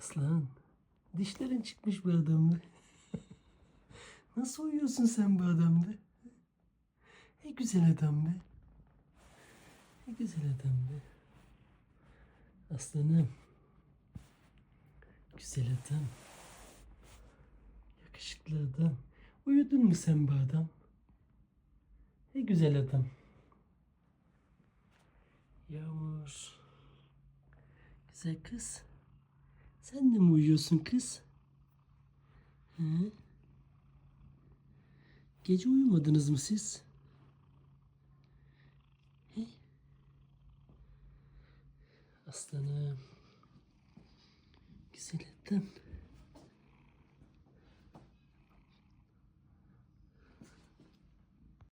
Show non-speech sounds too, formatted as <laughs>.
Aslan. Dişlerin çıkmış bu adamda. <laughs> Nasıl uyuyorsun sen bu adamda? Ne güzel adam be. Ne güzel adam be. Aslanım. Güzel adam. Yakışıklı adam. Uyudun mu sen bu adam? Ne güzel adam. Yağmur. Güzel kız. Sen de mi uyuyorsun kız? Hı? Gece uyumadınız mı siz? He? Aslanım. Güzel adam.